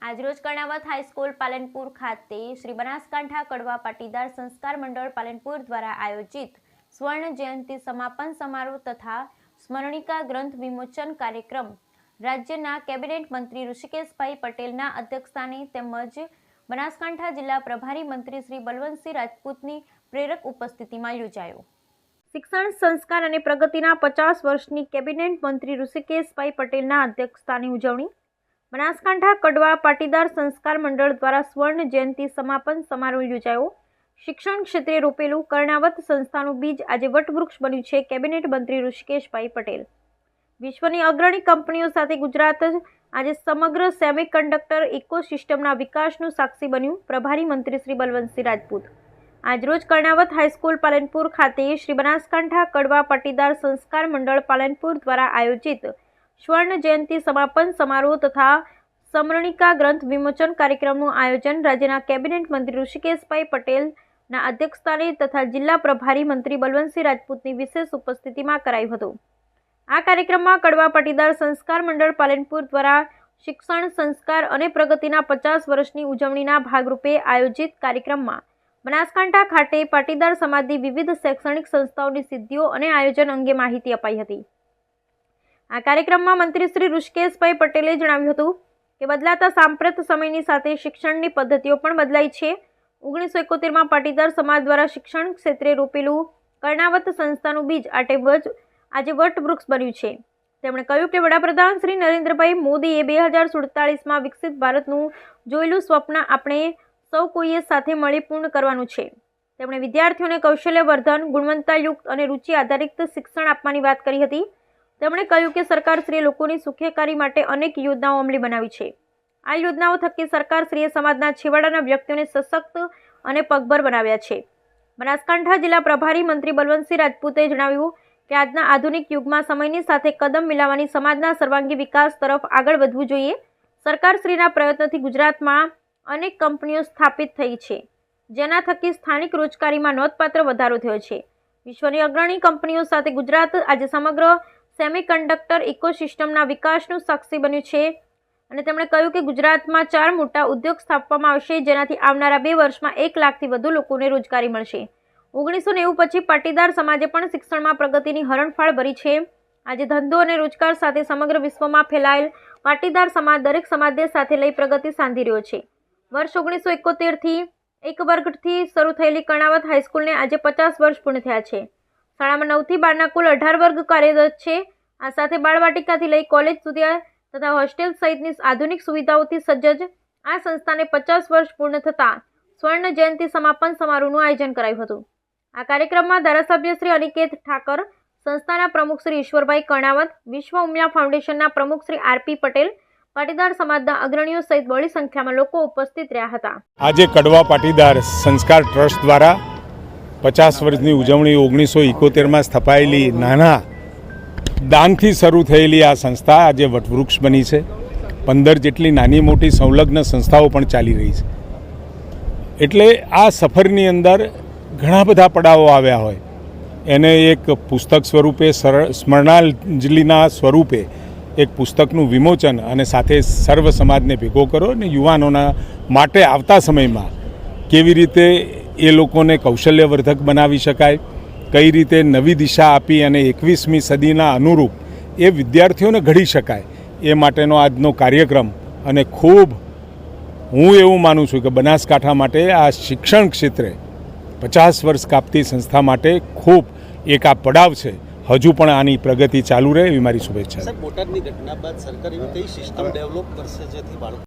આજરોજ કર્ણાવત હાઈસ્કૂલ પાલનપુર ખાતે શ્રી બનાસકાંઠા કડવા પાટીદાર સંસ્કાર મંડળ પાલનપુર દ્વારા આયોજિત સ્વર્ણ જયંતિ સમાપન સમારોહ તથા સ્મરણિકા ગ્રંથ વિમોચન કાર્યક્રમ રાજ્યના કેબિનેટ મંત્રી ઋષિકેશભાઈ પટેલના અધ્યક્ષસ્થાને તેમજ બનાસકાંઠા જિલ્લા પ્રભારી મંત્રી શ્રી બલવંતસિંહ રાજપૂતની પ્રેરક ઉપસ્થિતિમાં યોજાયો. શિક્ષણ સંસ્કાર અને પ્રગતિના પચાસ વર્ષની કેબિનેટ મંત્રી ઋષિકેશભાઈ પટેલના અધ્યક્ષસ્થાને ઉજવણી બનાસકાંઠા કડવા પાટીદાર સંસ્કાર મંડળ દ્વારા સ્વર્ણ જયંતિ સમાપન સમારોહ યોજાયો. શિક્ષણ ક્ષેત્રે રોપેલું કર્ણાવત સંસ્થાનું બીજ આજે વટવૃક્ષ બન્યું છે, કેબિનેટ મંત્રી ઋષિકેશભાઈ પટેલ. વિશ્વની અગ્રણી કંપનીઓ સાથે ગુજરાત જ આજે સમગ્ર સેમિકન્ડક્ટર ઇકોસિસ્ટમના વિકાસનું સાક્ષી બન્યું પ્રભારી મંત્રી શ્રી બલવંતસિંહ રાજપૂત. આજરોજ કર્ણાવત હાઈસ્કૂલ પાલનપુર ખાતે શ્રી બનાસકાંઠા કડવા પાટીદાર સંસ્કાર મંડળ પાલનપુર દ્વારા આયોજિત સ્વર્ણ જયંતિ સમાપન સમારોહ તથા સમરણિકા ગ્રંથ વિમોચન કાર્યક્રમનું આયોજન રાજ્યના કેબિનેટ મંત્રી ઋષિકેશભાઈ પટેલના અધ્યક્ષસ્થાને તથા જિલ્લા પ્રભારી મંત્રી બલવંતસિંહ રાજપૂતની વિશેષ ઉપસ્થિતિમાં કરાયું હતું. આ કાર્યક્રમમાં કડવા પાટીદાર સંસ્કાર મંડળ પાલનપુર દ્વારા શિક્ષણ સંસ્કાર અને પ્રગતિના પચાસ વર્ષની ઉજવણીના ભાગરૂપે આયોજિત કાર્યક્રમમાં બનાસકાંઠા ખાતે પાટીદાર સમાજની વિવિધ શૈક્ષણિક સંસ્થાઓની સિદ્ધિઓ અને આયોજન અંગે માહિતી અપાઈ હતી. આ કાર્યક્રમમાં મંત્રી શ્રી ઋષિકેશભાઈ પટેલે જણાવ્યું હતું કે બદલાતા સાંપ્રત સમયની સાથે શિક્ષણની પદ્ધતિઓ પણ બદલાઈ છે. ઓગણીસો એકોતેરમાં પાટીદાર સમાજ દ્વારા શિક્ષણ ક્ષેત્રે રોપેલું કર્ણાવત સંસ્થાનું બીજ આટેબજ આજે વટવૃક્ષ બન્યું છે. તેમણે કહ્યું કે વડાપ્રધાન શ્રી નરેન્દ્રભાઈ મોદીએ બે હજાર સુડતાલીસમાં વિકસિત ભારતનું જોયેલું સ્વપ્ન આપણે સૌ કોઈએ સાથે મળી પૂર્ણ કરવાનું છે. તેમણે વિદ્યાર્થીઓને કૌશલ્યવર્ધન, ગુણવત્તાયુક્ત અને રુચિ આધારિત શિક્ષણ આપવાની વાત કરી હતી. તેમણે કહ્યું કે સરકારશ્રીએ લોકોની સુખેકારી માટે અનેક યોજનાઓ અમલી બનાવી છે. આ યોજનાઓ થકી સરકારશ્રીએ સમાજના છેવાડાના વ્યક્તિઓને સશક્ત અને પગભર બનાવ્યા છે. બનાસકાંઠા જિલ્લા પ્રભારી મંત્રી બલવંતસિંહ રાજપૂતે જણાવ્યું કે આજના આધુનિક યુગમાં સમયની સાથે કદમ મિલાવવાની સમાજના સર્વાંગી વિકાસ તરફ આગળ વધવું જોઈએ. સરકારશ્રીના પ્રયત્નોથી ગુજરાતમાં અનેક કંપનીઓ સ્થાપિત થઈ છે, જેના થકી સ્થાનિક રોજગારીમાં નોંધપાત્ર વધારો થયો છે. વિશ્વની અગ્રણી કંપનીઓ સાથે ગુજરાત આજે સમગ્ર સેમિકન્ડક્ટર ઇકોસિસ્ટમના વિકાસનું સાક્ષી બન્યું છે. અને તેમણે કહ્યું કે ગુજરાતમાં ચાર મોટા ઉદ્યોગ સ્થાપવામાં આવશે, જેનાથી આવનારા બે વર્ષમાં એક લાખથી વધુ લોકોને રોજગારી મળશે. ઓગણીસો નેવું પછી પાટીદાર સમાજે પણ શિક્ષણમાં પ્રગતિની હરણફાળ ભરી છે. આજે ધંધો અને રોજગાર સાથે સમગ્ર વિશ્વમાં ફેલાયેલ પાટીદાર સમાજ દરેક સમાજને સાથે લઈ પ્રગતિ સાંધી રહ્યો છે. વર્ષ ઓગણીસો એકોતેરથી એક વર્ગથી શરૂ થયેલી કર્ણાવત હાઈસ્કૂલને આજે પચાસ વર્ષ પૂર્ણ થયા છે. શાળામાં નવથી બારના કુલ અઢાર વર્ગ કાર્યરત છે. આ સાથે બાળવાટિકાથી લઈ કોલેજ સુધી તથા હોસ્ટેલ સહિતની આધુનિક સુવિધાઓથી સજ્જ આ સંસ્થાને પચાસ વર્ષ પૂર્ણ થતાં સ્વર્ણ જયંતિ સમાપન સમારોહનું આયોજન કરાયું હતું. આ કાર્યક્રમમાં ધારાસભ્ય શ્રી અનિકેત ઠાકર, સંસ્થાના પ્રમુખ શ્રી ઈશ્વરભાઈ કર્ણાવત, વિશ્વ ઉમિયા ફાઉન્ડેશનના પ્રમુખ શ્રી આરપી પટેલ, પાટીદાર સમાજના અગ્રણીઓ સહિત બહોળી સંખ્યામાં લોકો ઉપસ્થિત રહ્યા હતા. આજે કડવા પાટીદાર સંસ્કાર ટ્રસ્ટ દ્વારા પચાસ વર્ષની ઉજવણી ઓગણીસો ઇકોતેરમાં સ્થપાયેલી નાના દાનથી શરૂ થયેલી આ સંસ્થા આજે વટવૃક્ષ બની છે. પંદર જેટલી નાની મોટી સંલગ્ન સંસ્થાઓ પણ ચાલી રહી છે. એટલે આ સફરની અંદર ઘણા બધા પડાવો આવ્યા હોય. એને એક પુસ્તક સ્વરૂપે સ્મરણાંજલિના સ્વરૂપે એક પુસ્તકનું વિમોચન અને સાથે સર્વ સમાજને ભેગો કરો અને યુવાનોના માટે આવતા સમયમાં કેવી રીતે એ લોકોને કૌશલ્યવર્ધક બનાવી શકાય. કઈ રીતે નવી દિશા આપી અને એકવીસમી સદીના અનુરૂપ એ વિદ્યાર્થીઓને ઘડી શકાય. એ માટેનો આજનો કાર્યક્રમ અને ખૂબ હું એવું માનું છું કે બનાસકાંઠા માટે આ શિક્ષણ ક્ષેત્રે પચાસ વર્ષ કાપતી સંસ્થા માટે ખૂબ એક આ પડાવ છે. હજુ પણ આની પ્રગતિ ચાલુ રહે એવી મારી શુભેચ્છા બોટાદની ઘટના બાદ સરકાર એવી કઈ સિસ્ટમ ડેવલપ કરશે જેથી બાળકો